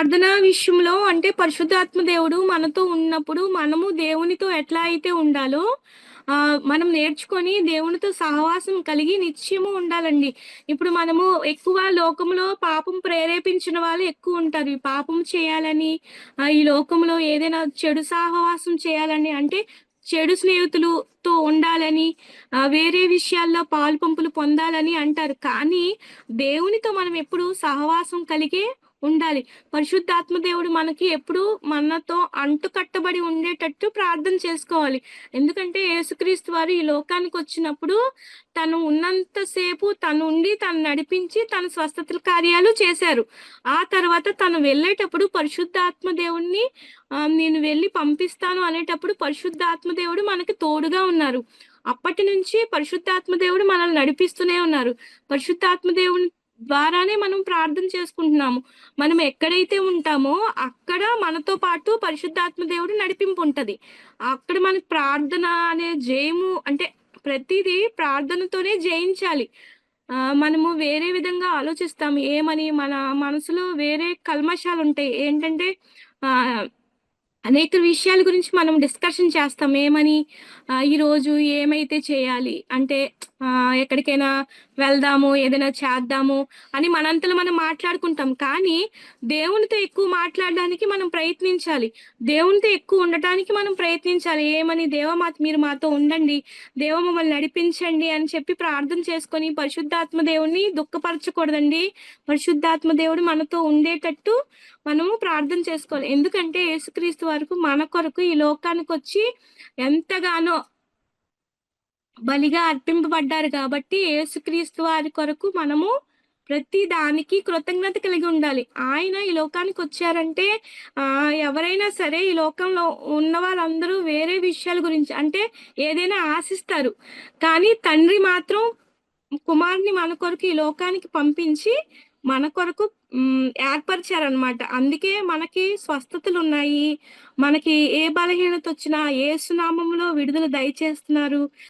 ప్రార్థన విషయంలో అంటే పరిశుద్ధాత్మ దేవుడు మనతో ఉన్నప్పుడు మనము దేవునితో ఎట్లా అయితే ఉండాలో ఆ మనం నేర్చుకొని దేవునితో సహవాసం కలిగి నిత్యము ఉండాలండి. ఇప్పుడు మనము ఎక్కువ లోకంలో పాపం ప్రేరేపించిన వాళ్ళు ఎక్కువ ఉంటారు. ఈ పాపం చేయాలని ఈ లోకంలో ఏదైనా చెడు సహవాసం చేయాలని అంటే చెడు స్నేహితులతో ఉండాలని వేరే విషయాల్లో పాలు పంపులు పొందాలని అంటారు. కానీ దేవునితో మనం ఎప్పుడు సహవాసం కలిగే ఉండాలి. పరిశుద్ధాత్మ దేవుడు మనకి ఎప్పుడు మనతో అంటు కట్టబడి ఉండేటట్టు ప్రార్థన చేసుకోవాలి. ఎందుకంటే యేసుక్రీస్తు వారు ఈ లోకానికి వచ్చినప్పుడు తను ఉన్నంతసేపు తను ఉండి తను నడిపించి తన స్వస్థతల కార్యాలు చేశారు. ఆ తర్వాత తను వెళ్ళేటప్పుడు పరిశుద్ధాత్మ దేవుణ్ణి నేను వెళ్ళి పంపిస్తాను అనేటప్పుడు పరిశుద్ధాత్మ దేవుడు మనకి తోడుగా ఉన్నారు. అప్పటి నుంచి పరిశుద్ధాత్మ దేవుడు మనల్ని నడిపిస్తూనే ఉన్నారు. పరిశుద్ధాత్మ దేవుని ద్వారానే మనం ప్రార్థన చేసుకుంటున్నాము. మనం ఎక్కడైతే ఉంటామో అక్కడ మనతో పాటు పరిశుద్ధాత్మ దేవుడు నడిపింపు ఉంటది. అక్కడ మనకి ప్రార్థన అనే జయము అంటే ప్రతిదీ ప్రార్థనతోనే జయించాలి. మనము వేరే విధంగా ఆలోచిస్తాము. ఏమని మన మనసులో వేరే కల్మషాలు ఉంటాయి ఏంటంటే ఆ అనేక విషయాల గురించి మనం డిస్కషన్ చేస్తాం. ఏమని? ఈరోజు ఏమైతే చేయాలి? అంటే ఎక్కడికైనా వెళ్దాము ఏదైనా చేద్దాము అని మనంతలో మనం మాట్లాడుకుంటాం. కానీ దేవునితో ఎక్కువ మాట్లాడడానికి మనం ప్రయత్నించాలి. దేవునితో ఎక్కువ ఉండటానికి మనం ప్రయత్నించాలి. ఏమని? దేవ మా మీరు మాతో ఉండండి. దేవ మమ్మల్ని నడిపించండి అని చెప్పి ప్రార్థన చేసుకొని పరిశుద్ధాత్మ దేవుణ్ణి దుఃఖపరచకూడదండి. పరిశుద్ధాత్మ దేవుడు మనతో ఉండేటట్టు మనము ప్రార్థన చేసుకోవాలి. ఎందుకంటే యేసుక్రీస్తు వరకు మన కొరకు ఈ లోకానికి వచ్చి ఎంతగానో బలిగా అర్పింపబడ్డారు కాబట్టి యేసుక్రీస్తు వారి కొరకు మనము ప్రతి దానికి కృతజ్ఞత కలిగి ఉండాలి. ఆయన ఈ లోకానికి వచ్చారంటే ఆ ఎవరైనా సరే ఈ లోకంలో ఉన్న వాళ్ళందరూ వేరే విషయాల గురించి అంటే ఏదైనా ఆశిస్తారు. కానీ తండ్రి మాత్రం కుమారుని మన కొరకు ఈ లోకానికి పంపించి మన కొరకు ఏర్పరిచారనమాట అందుకే మనకి స్వస్థతలు ఉన్నాయి మనకి ఏ బలహీనత వచ్చినా ఏ సునామంలో విడుదల దయచేస్తున్నారు.